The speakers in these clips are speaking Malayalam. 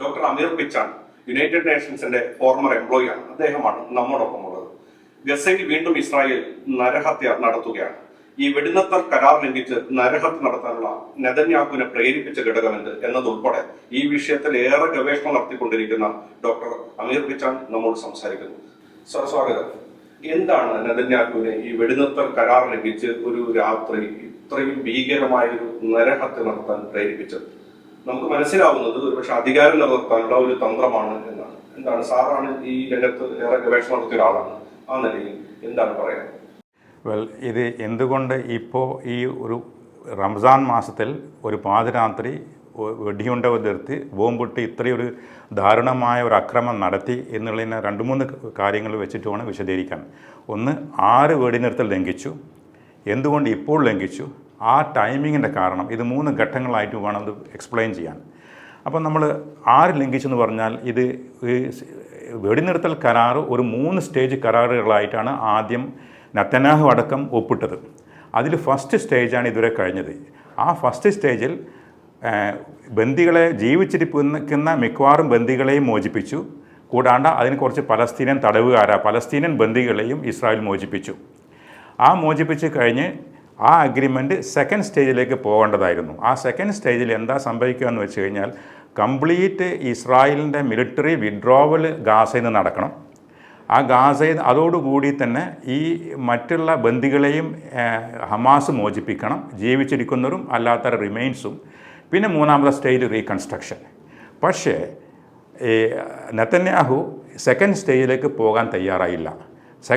ഡോക്ടർ അമീർ പിച്ചാൻ യുണൈറ്റഡ് നേഷൻസിന്റെ ഫോർമർ എംപ്ലോയി ആണ്. അദ്ദേഹമാണ് നമ്മോടൊപ്പം ഉള്ളത്. ഗസയിൽ വീണ്ടും ഇസ്രായേൽ നരഹത്യ നടത്തുകയാണ്. ഈ വെടിനിർത്തൽ കരാർ ലംഘിച്ച് നരഹത്യ നടത്താനുള്ള നെതന്യാഹുവിനെ പ്രേരിപ്പിച്ച ഘടകമെന്ത് എന്നതുൾപ്പെടെ ഈ വിഷയത്തിൽ ഏറെ ഗവേഷണം നടത്തിക്കൊണ്ടിരിക്കുന്ന ഡോക്ടർ അമീർ പിച്ചാൻ നമ്മോട് സംസാരിക്കുന്നു. സ്വാഗതം. എന്താണ് നെതന്യാഹുവിനെ ഈ വെടിനിർത്തൽ കരാർ ലംഘിച്ച് ഒരു രാത്രി ഇത്രയും ഭീകരമായ ഒരു നരഹത്യ നടത്താൻ പ്രേരിപ്പിച്ചത്? നമുക്ക് മനസ്സിലാവുന്നത് ഒരുപക്ഷെ അധികാരം നിലനിർത്താനുള്ള ഒരു തന്ത്രമാണ് എന്നാണ്. എന്താണ്? സാറാണ് ഈ രംഗത്ത് ഏറെ ഗവേഷണം നടത്തിയ ഒരാളാണ്. ആ നിലയിൽ എന്താണ് പറയാൻ? വെൽ ഇത് എന്തുകൊണ്ട് ഇപ്പോൾ ഈ ഒരു റംസാൻ മാസത്തിൽ ഒരു പാതിരാത്രി വെടിയുണ്ട ഉതിർത്ത് ബോംബിട്ട് ഇത്രയൊരു ദാരുണമായ ഒരു അക്രമം നടത്തി എന്നുള്ളതിനെ രണ്ട് മൂന്ന് കാര്യങ്ങൾ വെച്ചിട്ട് വേണം വിശദീകരിക്കാൻ. ഒന്ന് ആറ് വെടിനിർത്തൽ ലംഘിച്ചു. എന്തുകൊണ്ട് ഇപ്പോൾ ലംഘിച്ചു? ആ ടൈമിങ്ങിന്റെ കാരണം ഇത് മൂന്ന് ഘട്ടങ്ങളായിട്ട് വേണം ഇത് എക്സ്പ്ലെയിൻ ചെയ്യാൻ. അപ്പോൾ നമ്മൾ ആര് ലംഘിച്ചെന്ന് പറഞ്ഞാൽ ഇത് വെടിനിർത്തൽ കരാർ ഒരു മൂന്ന് സ്റ്റേജ് കരാറുകളായിട്ടാണ് ആദ്യം നത്തനാഹു അടക്കം ഒപ്പിട്ടത്. അതിൽ ഫസ്റ്റ് സ്റ്റേജാണ് ഇതുവരെ കഴിഞ്ഞത്. ആ ഫസ്റ്റ് സ്റ്റേജിൽ ബന്ദികളെ ജീവിച്ചിരിക്കുന്ന മിക്കവാറും ബന്ദികളെയും മോചിപ്പിച്ചു. കൂടാണ്ട് അതിന് കുറച്ച് പലസ്തീനൻ തടവുകാര പലസ്തീനൻ ബന്ദികളെയും ഇസ്രായേൽ മോചിപ്പിച്ചു. ആ മോചിപ്പിച്ച് കഴിഞ്ഞ് ആ അഗ്രിമെന്റ് സെക്കൻഡ് സ്റ്റേജിലേക്ക് പോകേണ്ടതായിരുന്നു. ആ സെക്കൻഡ് സ്റ്റേജിൽ എന്താ സംഭവിക്കുക എന്ന് വെച്ച് കഴിഞ്ഞാൽ കംപ്ലീറ്റ് ഇസ്രായേലിന്റെ മിലിറ്ററി വിഡ്രോവൽ ഗാസയിൽ നിന്ന് നടക്കണം. ആ ഗാസയിൽ അതോടുകൂടി തന്നെ ഈ മറ്റുള്ള ബന്ദികളെയും ഹമാസ് മോചിപ്പിക്കണം. ജീവിച്ചിരിക്കുന്നവരും അല്ലാത്ത റിമെയിൻസും പിന്നെ മൂന്നാമത്തെ സ്റ്റേജ് റീകൺസ്ട്രക്ഷൻ പക്ഷേ നെത്തന്യാഹു സെക്കൻഡ് സ്റ്റേജിലേക്ക് പോകാൻ തയ്യാറായില്ല.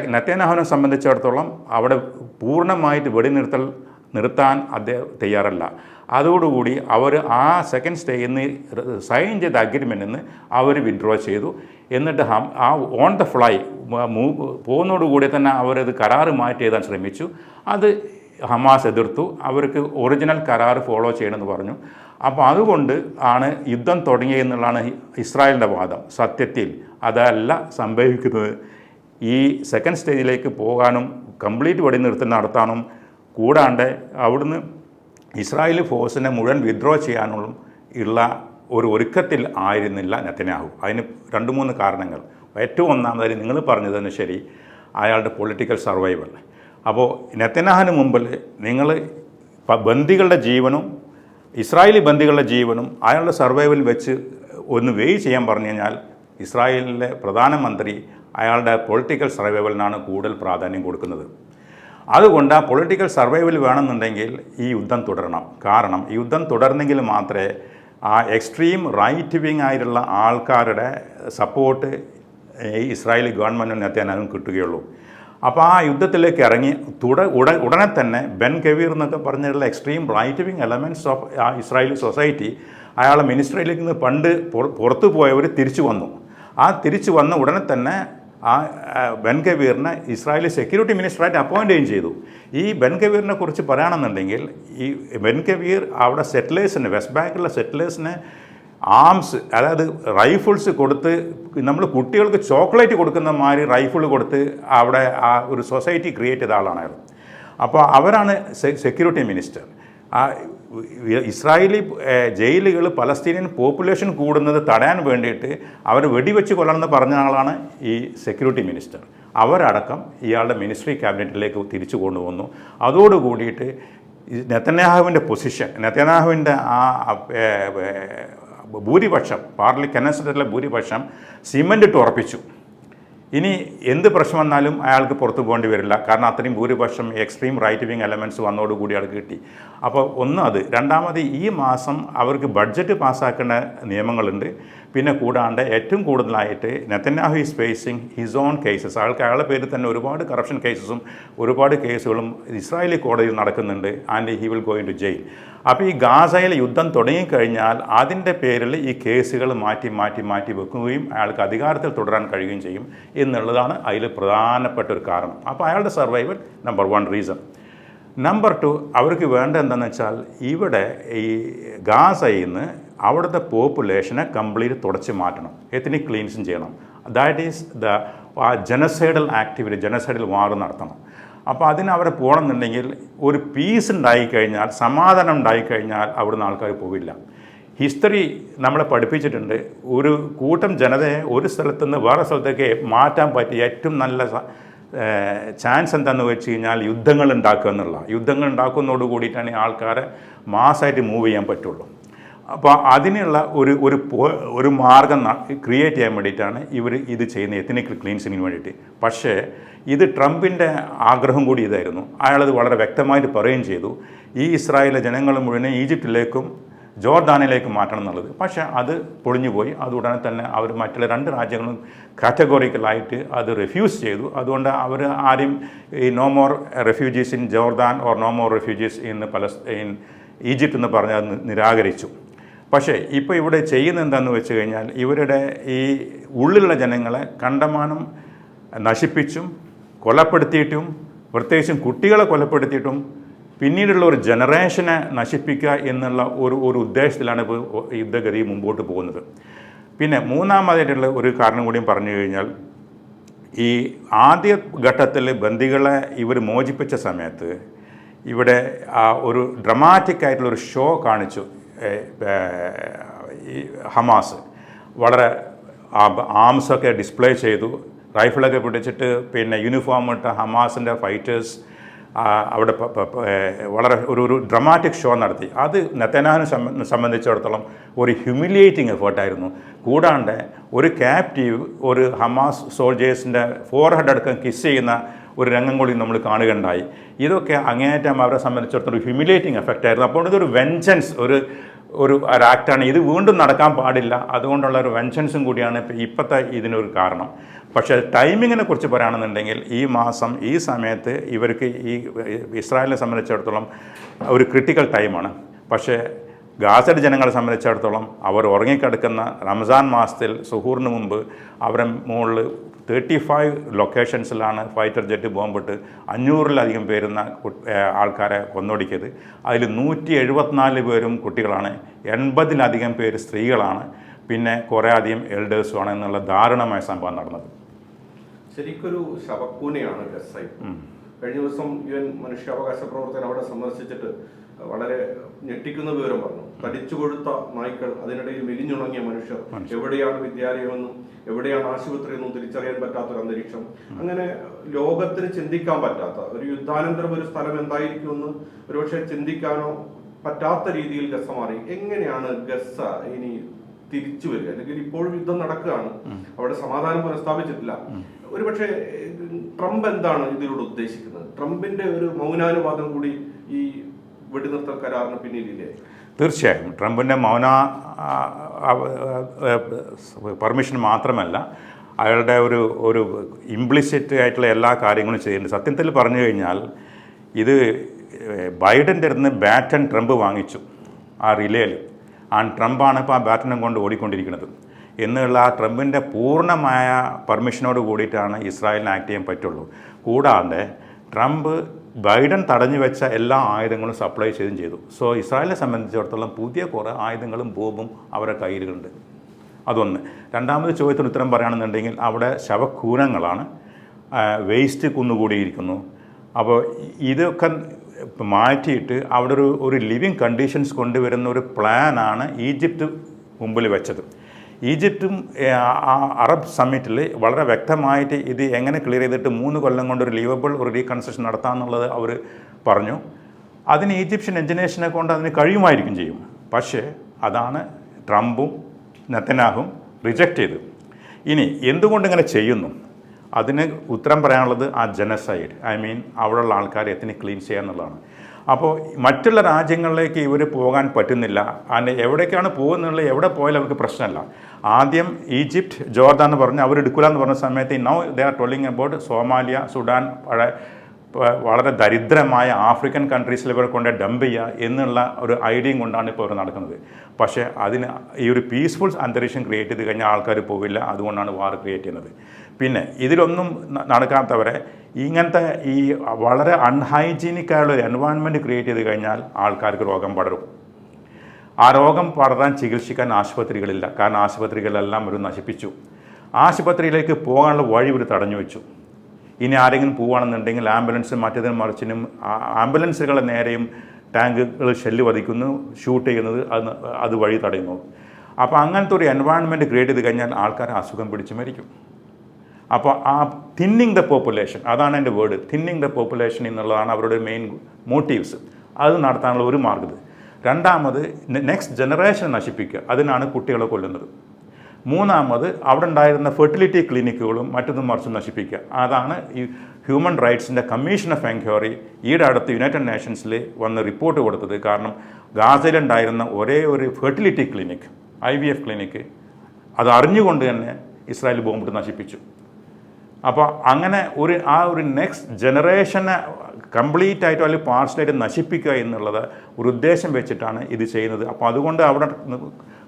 നെത്തന്യാഹുവിനെ സംബന്ധിച്ചിടത്തോളം അവിടെ പൂർണമായിട്ട് വെടിനിർത്തൽ നിർത്താൻ അദ്ദേഹം തയ്യാറല്ല. അതോടുകൂടി അവർ ആ സെക്കൻഡ് സ്റ്റേ നിന്ന് സൈൻ ചെയ്ത അഗ്രിമെന്റിൽ നിന്ന് അവർ വിഡ്രോ ചെയ്തു. എന്നിട്ട് ആ ഓൺ ദ ഫ്ലൈ പോകുന്നതോടുകൂടി തന്നെ അവരത് കരാർ മാറ്റി എഴുതാൻ ശ്രമിച്ചു. അത് ഹമാസ് എതിർത്തു. അവർക്ക് ഒറിജിനൽ കരാർ ഫോളോ ചെയ്യണമെന്ന് പറഞ്ഞു. അപ്പോൾ അതുകൊണ്ട് ആണ് യുദ്ധം തുടങ്ങിയെന്നുള്ളതാണ് ഇസ്രായേലിന്റെ വാദം. സത്യത്തിൽ അതല്ല സംഭവിക്കുന്നത്. ഈ സെക്കൻഡ് സ്റ്റേജിലേക്ക് പോകാനും കംപ്ലീറ്റ് വെടിനിർത്തൽ നടത്താനും കൂടാണ്ട് അവിടുന്ന് ഇസ്രായേൽ ഫോഴ്സിനെ മുഴുവൻ വിഡ്രോ ചെയ്യാനുള്ള ഉള്ള ഒരു ഒരുക്കത്തിൽ ആയിരുന്നില്ല നെത്തന്യാഹു അതിന് രണ്ട് മൂന്ന് കാരണങ്ങൾ. ഏറ്റവും ഒന്നാമതായി നിങ്ങൾ പറഞ്ഞതിന് ശരി അയാളുടെ പൊളിറ്റിക്കൽ സർവൈവൽ അപ്പോൾ നെത്തനാഹിന് മുമ്പിൽ നിങ്ങൾ ബന്ദികളുടെ ജീവനും ഇസ്രായേലി ബന്ദികളുടെ ജീവനും അയാളുടെ സർവൈവൽ വെച്ച് ഒന്ന് വെയ് ചെയ്യാൻ പറഞ്ഞു കഴിഞ്ഞാൽ ഇസ്രായേലിലെ പ്രധാനമന്ത്രി അയാളുടെ പൊളിറ്റിക്കൽ സർവൈവലിനാണ് കൂടുതൽ പ്രാധാന്യം കൊടുക്കുന്നത്. അതുകൊണ്ട് ആ പൊളിറ്റിക്കൽ സർവൈവൽ വേണമെന്നുണ്ടെങ്കിൽ ഈ യുദ്ധം തുടരണം. കാരണം ഈ യുദ്ധം തുടർന്നെങ്കിൽ മാത്രമേ ആ എക്സ്ട്രീം റൈറ്റ് വിങ് ആയിട്ടുള്ള ആൾക്കാരുടെ സപ്പോർട്ട് ഈ ഇസ്രായേലി ഗവൺമെന്റിന് എത്താനും കിട്ടുകയുള്ളൂ. അപ്പോൾ ആ യുദ്ധത്തിലേക്ക് ഇറങ്ങി തുട ഉട ഉടനെ തന്നെ ബെൻ കവീർ എന്നൊക്കെ പറഞ്ഞിട്ടുള്ള extreme right wing elements of ആ ഇസ്രായേലി സൊസൈറ്റി അയാളെ മിനിസ്ട്രിയിലേക്ക് നിന്ന് പണ്ട് പുറ- പുറത്തു പോയവർ തിരിച്ചു വന്നു. ആ തിരിച്ചു വന്ന ഉടനെ തന്നെ ആ ആ, ബെൻ കബീറിനെ ഇസ്രായേലി സെക്യൂരിറ്റി മിനിസ്റ്ററായിട്ട് അപ്പോയിന്റ് ചെയ്യുകയും ചെയ്തു. ഈ ബെൻ കബീറിനെ കുറിച്ച് പറയുകയാണെന്നുണ്ടെങ്കിൽ ഈ ബെൻ കബീർ അവിടെ സെറ്റിലേഴ്സിന് വെസ്റ്റ് ബാങ്കിലുള്ള സെറ്റിലേഴ്സിന് ആംസ് അതായത് റൈഫിൾസ് കൊടുത്ത് നമ്മൾ കുട്ടികൾക്ക് ചോക്ലേറ്റ് കൊടുക്കുന്ന മാതിരി റൈഫിൾ കൊടുത്ത് അവിടെ ആ ഒരു സൊസൈറ്റി ക്രിയേറ്റ് ചെയ്ത ആളാണ് അപ്പോൾ അവരാണ് സെക്യൂരിറ്റി മിനിസ്റ്റർ ഇസ്രായേലി ജയിലുകൾ പലസ്തീനിയൻ പോപ്പുലേഷൻ കൂടുന്നത് തടയാൻ വേണ്ടിയിട്ട് അവർ വെടിവെച്ച് കൊല്ലണമെന്ന് പറഞ്ഞ ആളാണ് ഈ സെക്യൂരിറ്റി മിനിസ്റ്റർ. അവരടക്കം ഇയാളുടെ മിനിസ്ട്രി ക്യാബിനറ്റിലേക്ക് തിരിച്ചു കൊണ്ടുവന്നു. അതോടുകൂടിയിട്ട് നെത്തന്യാഹുവിന്റെ പൊസിഷൻ നെത്തന്യാഹുവിന്റെ ആ ഭൂരിപക്ഷം പാർലി കനസറ്റിലെ ഭൂരിപക്ഷം സിമന്റ് ഇട്ട് ഉറപ്പിച്ചു. ഇനി എന്ത് പ്രശ്നം വന്നാലും അയാൾക്ക് പുറത്തു പോകേണ്ടി വരില്ല. കാരണം അത്രയും ഭൂരിപക്ഷം എക്സ്ട്രീം റൈറ്റ് വിങ് എലമെന്റ്സ് വന്നതോടുകൂടി അയാൾക്ക് കിട്ടി. അപ്പോൾ ഒന്ന് അത്. രണ്ടാമത് ഈ മാസം അവർക്ക് ബഡ്ജറ്റ് പാസ്സാക്കേണ്ട നിയമങ്ങളുണ്ട്. പിന്നെ കൂടാണ്ട് ഏറ്റവും കൂടുതലായിട്ട് Netanyahu is facing his own cases അയാൾക്ക് അയാളുടെ പേരിൽ തന്നെ ഒരുപാട് കറപ്ഷൻ കേസസും ഒരുപാട് കേസുകളും ഇസ്രായേലി കോടതിയിൽ നടക്കുന്നുണ്ട്. And he will going to jail അപ്പോൾ ഈ ഗാസയിലെ യുദ്ധം തുടങ്ങിക്കഴിഞ്ഞാൽ അതിന്റെ പേരിൽ ഈ കേസുകൾ മാറ്റി മാറ്റി മാറ്റി വെക്കുകയും അയാൾക്ക് അധികാരത്തിൽ തുടരാൻ കഴിയുകയും ചെയ്യും എന്നുള്ളതാണ് അതിൽ പ്രധാനപ്പെട്ട ഒരു കാരണം. അപ്പോൾ അയാളുടെ survival number one reason. Number two അവർക്ക് വേണ്ട എന്താണെന്ന് വെച്ചാൽ ഇവിടെ ഈ ഗാസയിൽ നിന്ന് അവിടുത്തെ പോപ്പുലേഷനെ കംപ്ലീറ്റ് തുടച്ച് മാറ്റണം. എത്തിനിക് ക്ലീൻസും ചെയ്യണം. That is the genocidal activity genocidal war നടത്തണം. അപ്പോൾ അതിന് അവരെ പോകണമെന്നുണ്ടെങ്കിൽ ഒരു പീസ് ഉണ്ടായിക്കഴിഞ്ഞാൽ സമാധാനം ഉണ്ടായിക്കഴിഞ്ഞാൽ അവിടുന്ന് ആൾക്കാർ പോവില്ല. ഹിസ്റ്ററി നമ്മളെ പഠിപ്പിച്ചിട്ടുണ്ട്. ഒരു കൂട്ടം ജനതയെ ഒരു സ്ഥലത്തു നിന്ന് വേറെ സ്ഥലത്തേക്ക് മാറ്റാൻ പറ്റിയ ഏറ്റവും നല്ല ചാൻസ് എന്താണെന്ന് വെച്ച് കഴിഞ്ഞാൽ യുദ്ധങ്ങൾ ഉണ്ടാക്കുക എന്നുള്ള. യുദ്ധങ്ങൾ ഉണ്ടാക്കുന്നതോട് കൂടിയിട്ടാണ് ആൾക്കാരെ മാസമായിട്ട് മൂവ് ചെയ്യാൻ പറ്റുള്ളൂ. അപ്പോൾ അതിനുള്ള ഒരു ഒരു ഒരു മാർഗം ക്രിയേറ്റ് ചെയ്യാൻ വേണ്ടിയിട്ടാണ് ഇവർ ഇത് ചെയ്യുന്നത് എത്തനിക് ക്ലീൻസിങ്ങിന് വേണ്ടിയിട്ട്. പക്ഷേ ഇത് ട്രംപിന്റെ ആഗ്രഹം കൂടി ഇതായിരുന്നു. അയാളത് വളരെ വ്യക്തമായിട്ട് പറയുകയും ചെയ്തു. ഈ ഇസ്രായേലിലെ ജനങ്ങൾ മുഴുവൻ ഈജിപ്തിലേക്കും ജോർദാനിലേക്ക് മാറ്റണം എന്നുള്ളത്. പക്ഷേ അത് പൊളിഞ്ഞുപോയി. അത് ഉടനെ തന്നെ അവർ മറ്റുള്ള രണ്ട് രാജ്യങ്ങളും കാറ്റഗോറിക്കലായിട്ട് അത് റിഫ്യൂസ് ചെയ്തു. അതുകൊണ്ട് അവർ ആരും ഈ no more refugees in Jordan or no more refugees in പലസ് in Egypt എന്ന് പറഞ്ഞ് അത് നിരാകരിച്ചു. പക്ഷേ ഇപ്പോൾ ഇവിടെ ചെയ്യുന്ന എന്താണെന്ന് വെച്ച് കഴിഞ്ഞാൽ ഇവരുടെ ഈ ഉള്ളിലുള്ള ജനങ്ങളെ കണ്ടമാനം നശിപ്പിച്ചും കൊലപ്പെടുത്തിയിട്ടും പ്രത്യേകിച്ചും കുട്ടികളെ കൊലപ്പെടുത്തിയിട്ടും പിന്നീടുള്ള ഒരു ജനറേഷനെ നശിപ്പിക്കുക എന്നുള്ള ഒരു ഒരു ഉദ്ദേശത്തിലാണ് ഇപ്പോൾ യുദ്ധഗതി മുമ്പോട്ട് പോകുന്നത്. പിന്നെ മൂന്നാമതായിട്ടുള്ള ഒരു കാരണം കൂടിയും പറഞ്ഞു കഴിഞ്ഞാൽ ഈ ആദ്യ ഘട്ടത്തിൽ ബന്ദികളെ ഇവർ മോചിപ്പിച്ച സമയത്ത് ഇവിടെ ഒരു ഡ്രമാറ്റിക് ആയിട്ടുള്ള ഒരു ഷോ കാണിച്ചു. ഈ ഹമാസ് വളരെ ആംസൊക്കെ ഡിസ്പ്ലേ ചെയ്തു. റൈഫിളൊക്കെ പിടിച്ചിട്ട് പിന്നെ യൂണിഫോം ഇട്ട ഹമാസിന്റെ ഫൈറ്റേഴ്സ് അവിടെ വളരെ ഒരു ഒരു ഡ്രമാറ്റിക് ഷോ നടത്തി. അത് നെത്തനാഹിനെ സംബ- സംബന്ധിച്ചിടത്തോളം ഒരു ഹ്യൂമിലിയേറ്റിംഗ് എഫേർട്ടായിരുന്നു കൂടാണ്ട് ഒരു ക്യാപ്റ്റീവ് ഒരു ഹമാസ് സോൾജേഴ്സിന്റെ ഫോർ ഹെഡ് അടക്കം കിസ് ചെയ്യുന്ന ഒരു രംഗം കൂടി നമ്മൾ കാണുകയുണ്ടായി. ഇതൊക്കെ അങ്ങേയറ്റം അവരെ സംബന്ധിച്ചിടത്തോളം ഒരു ഹ്യൂമിലേറ്റിംഗ് എഫക്റ്റ് ആയിരുന്നു. അപ്പോൾ ഇതൊരു വെഞ്ചൻസ് ഒരു ഒരു ഒരു ആക്റ്റാണ് ഇത് വീണ്ടും നടക്കാൻ പാടില്ല. അതുകൊണ്ടുള്ള ഒരു വെൻഷൻസും കൂടിയാണ് ഇപ്പോഴത്തെ ഇതിനൊരു കാരണം. പക്ഷേ ടൈമിങ്ങിനെ കുറിച്ച് പറയുകയാണെന്നുണ്ടെങ്കിൽ ഈ മാസം ഈ സമയത്ത് ഇവർക്ക് ഈ ഇസ്രായേലിനെ സംബന്ധിച്ചിടത്തോളം ഒരു ക്രിട്ടിക്കൽ ടൈമാണ് പക്ഷേ ഗാസയുടെ ജനങ്ങളെ സംബന്ധിച്ചിടത്തോളം അവർ ഉറങ്ങിക്കിടക്കുന്ന റംസാൻ മാസത്തിൽ സുഹൂറിന് മുമ്പ് അവരെ മുകളിൽ തേർട്ടി ഫൈവ് ലൊക്കേഷൻസിലാണ് ഫൈറ്റർ ജെറ്റ് ബോംബിട്ട് അഞ്ഞൂറിലധികം പേരുന്ന ആൾക്കാരെ കൊന്നൊടുക്കിയത്. അതിൽ നൂറ്റി എഴുപത്തിനാല് പേരും കുട്ടികളാണ്. എൺപതിലധികം പേര് സ്ത്രീകളാണ്. പിന്നെ കുറേ അധികം എൽഡേഴ്സുമാണ് എന്നുള്ള ദാരുണമായ സംഭവം നടന്നത്. ശരിക്കൊരു ശവക്കൂനയാണ് കഴിഞ്ഞ ദിവസം യു എൻ മനുഷ്യാവകാശ പ്രവർത്തകർ അവിടെ സന്ദർശിച്ചിട്ട് വളരെ ഞെട്ടിക്കുന്ന വിവരം പറഞ്ഞു. തടിച്ചു കൊഴുത്ത നായ്ക്കൾ അതിനിടയിൽ മെലിഞ്ഞുണങ്ങിയ മനുഷ്യർ. എവിടെയാണ് വിദ്യാലയമെന്നും എവിടെയാണ് ആശുപത്രി എന്നും തിരിച്ചറിയാൻ പറ്റാത്ത ഒരു അന്തരീക്ഷം. അങ്ങനെ ലോകത്തിന് ചിന്തിക്കാൻ പറ്റാത്ത ഒരു യുദ്ധാനന്തരം ഒരു സ്ഥലം എന്തായിരിക്കുമെന്ന് ഒരുപക്ഷെ ചിന്തിക്കാനോ പറ്റാത്ത രീതിയിൽ ഗസ മാറി. എങ്ങനെയാണ് ഗസ ഇനി തിരിച്ചു വരിക? അല്ലെങ്കിൽ ഇപ്പോഴും യുദ്ധം നടക്കുകയാണ്. അവിടെ സമാധാനം പുനഃസ്ഥാപിച്ചിട്ടില്ല. ഒരുപക്ഷെ ട്രംപ് എന്താണ് ഇതിലൂടെ ഉദ്ദേശിക്കുന്നത്? ട്രംപിന്റെ ഒരു മൗനാനുവാദം കൂടി ഈ വെടിനിർത്തൽ കരാറിന് പിന്നിലില്ലേ? തീർച്ചയായും. ട്രംപിന്റെ മൗന പെർമിഷൻ മാത്രമല്ല അയാളുടെ ഒരു ഒരു ഇംപ്ലിസിറ്റ് ആയിട്ടുള്ള എല്ലാ കാര്യങ്ങളും ചെയ്യുന്നുണ്ട്. സത്യത്തിൽ പറഞ്ഞു കഴിഞ്ഞാൽ ഇത് ബൈഡന്റെ അടുത്ത് ബാറ്റൺ ട്രംപ് വാങ്ങിച്ചു ആ റിലേയിൽ. ആ ട്രംപാണ് ഇപ്പോൾ ആ ബാറ്റനും കൊണ്ട് ഓടിക്കൊണ്ടിരിക്കുന്നത്. എന്നുള്ള ആ ട്രംപിന്റെ പൂർണമായ പെർമിഷനോട് കൂടിയിട്ടാണ് ഇസ്രായേലിന് ആക്ട് ചെയ്യാൻ പറ്റുള്ളൂ. കൂടാതെ ട്രംപ് ബൈഡൻ തടഞ്ഞു വെച്ച എല്ലാ ആയുധങ്ങളും സപ്ലൈ ചെയ്തും ചെയ്തു. സോ ഇസ്രായേലിനെ സംബന്ധിച്ചിടത്തോളം പുതിയ കുറേ ആയുധങ്ങളും ബോംബും അവരുടെ കയ്യിലുണ്ട്. അതൊന്ന്. രണ്ടാമത് ചോദ്യത്തിന് ഉത്തരം പറയുകയാണെന്നുണ്ടെങ്കിൽ അവിടെ ശവക്കൂനങ്ങളാണ് വേസ്റ്റ് കുന്നുകൂടിയിരിക്കുന്നു അപ്പോൾ ഇതൊക്കെ മാറ്റിയിട്ട് അവിടെ ഒരു ഒരു ലിവിങ് കണ്ടീഷൻസ് കൊണ്ടുവരുന്ന ഒരു പ്ലാനാണ് ഈജിപ്ത് മുമ്പിൽ വെച്ചത്. ഈജിപ്തും അറബ് സമ്മിറ്റിൽ വളരെ വ്യക്തമായിട്ട് ഇത് എങ്ങനെ ക്ലിയർ ചെയ്തിട്ട് മൂന്ന് കൊല്ലം കൊണ്ട് ഒരു ലീവബിൾ ഒരു റീകൺസ്ട്രക്ഷൻ നടത്താമെന്നുള്ളത് അവർ പറഞ്ഞു. അതിന് ഈജിപ്ഷ്യൻ എഞ്ചിനീയേഴ്സിനെ കൊണ്ട് അതിന് കഴിയുമായിരിക്കും ചെയ്യും. പക്ഷേ അതാണ് ട്രംപും നെത്തനാഹും റിജക്റ്റ് ചെയ്തത് ഇനി എന്തുകൊണ്ട് ഇങ്ങനെ ചെയ്യുന്നു? അതിന് ഉത്തരം പറയാനുള്ളത് ആ ജനസൈഡ്. ഐ മീൻ അവിടെയുള്ള ആൾക്കാരെ എത്തിനെ ക്ലീൻ ചെയ്യുക എന്നുള്ളതാണ് അപ്പോൾ മറ്റുള്ള രാജ്യങ്ങളിലേക്ക് ഇവർ പോകാൻ പറ്റുന്നില്ല. അതിന് എവിടേക്കാണ് പോകുന്നുള്ളത് എവിടെ പോയാലും അവർക്ക് പ്രശ്നമല്ല. ആദ്യം ഈജിപ്റ്റ് ജോർദാൻ എന്ന് പറഞ്ഞ് അവർ എടുക്കില്ല എന്ന് പറഞ്ഞ സമയത്ത് now they are talking about Somalia Sudan വളരെ ദരിദ്രമായ ആഫ്രിക്കൻ കൺട്രീസിൽ ഇവരെ കൊണ്ട് ഡംപ് ചെയ്യുക എന്നുള്ള ഒരു ഐഡിയയും കൊണ്ടാണ് ഇപ്പോൾ അവർ നടക്കുന്നത്. പക്ഷേ അതിന് ഈ ഒരു പീസ്ഫുൾ അന്തരീക്ഷം ക്രിയേറ്റ് ചെയ്ത് കഴിഞ്ഞാൽ ആൾക്കാർ പോവില്ല അതുകൊണ്ടാണ് വാർ ക്രിയേറ്റ് ചെയ്യുന്നത്. പിന്നെ ഇതിലൊന്നും നടക്കാത്തവരെ ഇങ്ങനത്തെ ഈ വളരെ അൺഹൈജീനിക് ആയുള്ള ഒരു എൻവയോൺമെന്റ് ക്രിയേറ്റ് ചെയ്ത് കഴിഞ്ഞാൽ ആൾക്കാർക്ക് രോഗം പടരും. ആ രോഗം പടരാൻ ചികിത്സിക്കാൻ ആശുപത്രികളില്ല. കാരണം ആശുപത്രികളെല്ലാം ഒരു നശിപ്പിച്ചു. ആശുപത്രിയിലേക്ക് പോകാനുള്ള വഴി ഒരു തടഞ്ഞു വെച്ചു. ഇനി ആരെങ്കിലും പോവുകയാണെന്നുണ്ടെങ്കിൽ ആംബുലൻസ് മറ്റേതിനും മറിച്ചിനും ആംബുലൻസുകളെ നേരെയും ടാങ്കുകൾ ഷെല്ല് വധിക്കുന്നു ഷൂട്ട് ചെയ്യുന്നത് അത് അത് വഴി തടയുന്നു. അപ്പോൾ അങ്ങനത്തെ ഒരു എൻവയൺമെന്റ് ക്രിയേറ്റ് ചെയ്ത് കഴിഞ്ഞാൽ ആൾക്കാർ അസുഖം പിടിച്ച് മരിക്കും. അപ്പോൾ ആ തിന്നിങ് ദ പോപ്പുലേഷൻ അതാണ് എന്റെ വേർഡ് തിന്നിങ് ദ പോപ്പുലേഷൻ എന്നുള്ളതാണ് അവരുടെ മെയിൻ മോട്ടീവ്സ് അത് നടത്താനുള്ള ഒരു മാർഗത് രണ്ടാമത് നെക്സ്റ്റ് ജനറേഷൻ നശിപ്പിക്കുക. അതിനാണ് കുട്ടികളെ കൊല്ലുന്നത്. മൂന്നാമത് അവിടെ ഉണ്ടായിരുന്ന ഫെർട്ടിലിറ്റി ക്ലിനിക്കുകളും മറ്റൊന്നും മറിച്ച് നശിപ്പിക്കുക. അതാണ് ഈ ഹ്യൂമൻ റൈറ്റ്സിന്റെ കമ്മീഷൻ ഓഫ് എൻക്വയറി ഈയിടെ അടുത്ത് യുണൈറ്റഡ് നേഷൻസിൽ വന്ന് റിപ്പോർട്ട് കൊടുത്തത്. കാരണം ഗാസയിലുണ്ടായിരുന്ന ഒരേ ഒരു fertility clinic I V F clinic അത് അറിഞ്ഞുകൊണ്ട് തന്നെ ഇസ്രായേൽ ബോംബിട്ട് നശിപ്പിച്ചു. അപ്പോൾ അങ്ങനെ ഒരു ആ ഒരു നെക്സ്റ്റ് ജനറേഷനെ കംപ്ലീറ്റ് ആയിട്ടോ അല്ലെങ്കിൽ പാർഷ്യലായിട്ട് നശിപ്പിക്കുക എന്നുള്ളത് ഒരു ഉദ്ദേശം വെച്ചിട്ടാണ് ഇത് ചെയ്യുന്നത്. അപ്പോൾ അതുകൊണ്ട് അവിടെ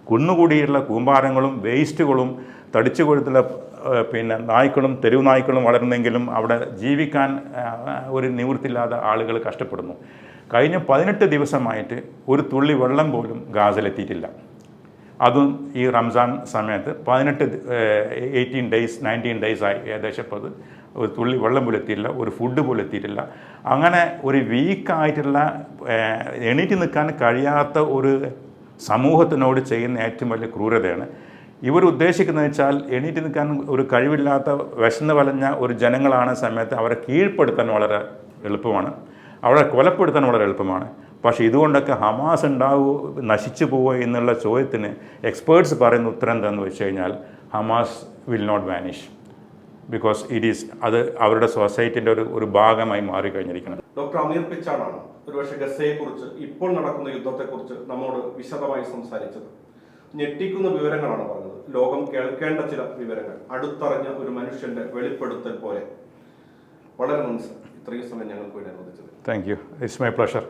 കുന്നുകൂടിയുള്ള കൂമ്പാരങ്ങളും വേസ്റ്റുകളും തടിച്ചു കൊടുത്തുള്ള പിന്നെ നായ്ക്കളും തെരുവ് നായ്ക്കളും വളരുന്നെങ്കിലും അവിടെ ജീവിക്കാൻ ഒരു നിവൃത്തിയില്ലാതെ ആളുകൾ കഷ്ടപ്പെടുന്നു. കഴിഞ്ഞ പതിനെട്ട് ദിവസമായിട്ട് ഒരു തുള്ളി വെള്ളം പോലും ഗാസിലെത്തിയിട്ടില്ല. അതും ഈ റംസാൻ സമയത്ത് പതിനെട്ട് എയ്റ്റീൻ ഡേയ്സ് നയന്റീൻ ഡേയ്സ് ആയി ഏകദേശം ഇപ്പോൾ ഒരു തുള്ളി വെള്ളം പോലും എത്തിയില്ല ഒരു ഫുഡ് പോലും എത്തിയിട്ടില്ല. അങ്ങനെ ഒരു വീക്കായിട്ടുള്ള എണീറ്റ് നിൽക്കാൻ കഴിയാത്ത ഒരു സമൂഹത്തിനോട് ചെയ്യുന്ന ഏറ്റവും വലിയ ക്രൂരതയാണ്. ഇവർ ഉദ്ദേശിക്കുന്നത് വെച്ചാൽ എണീറ്റ് നിൽക്കാൻ ഒരു കഴിവില്ലാത്ത വിശന്ന് വലഞ്ഞ ഒരു ജനങ്ങളാണ് സമയത്ത് അവരെ കീഴ്പ്പെടുത്താൻ വളരെ എളുപ്പമാണ്. അവരെ കൊലപ്പെടുത്താൻ വളരെ എളുപ്പമാണ്. പക്ഷേ ഇതുകൊണ്ടൊക്കെ ഹമാസ് ഉണ്ടാവുമോ നശിച്ചു പോവുക എന്നുള്ള ചോദ്യത്തിന് എക്സ്പേർട്സ് പറയുന്ന ഉത്തരം എന്താണെന്ന് വെച്ച് കഴിഞ്ഞാൽ Hamas will not vanish because it is അത് അവരുടെ സൊസൈറ്റിന്റെ ഒരു ഒരു ഭാഗമായി മാറിക്കഴിഞ്ഞിരിക്കുന്നത്. ഡോക്ടർ അമീർ പിച്ചാടാണ് ഒരുപക്ഷെ ഗസയെക്കുറിച്ച് ഇപ്പോൾ നടക്കുന്ന യുദ്ധത്തെക്കുറിച്ച് നമ്മോട് വിശദമായി സംസാരിച്ചത്. ഞെട്ടിക്കുന്ന വിവരങ്ങളാണ് പറഞ്ഞത്. ലോകം കേൾക്കേണ്ട ചില വിവരങ്ങൾ. അടുത്തറിഞ്ഞ ഒരു മനുഷ്യന്റെ വെളിപ്പെടുത്തൽ പോലെ. വളരെ സർ. ഇത്രയും സമയം ഞങ്ങൾക്ക് വേണ്ടി അനുവദിച്ചത് thank you it's my pleasure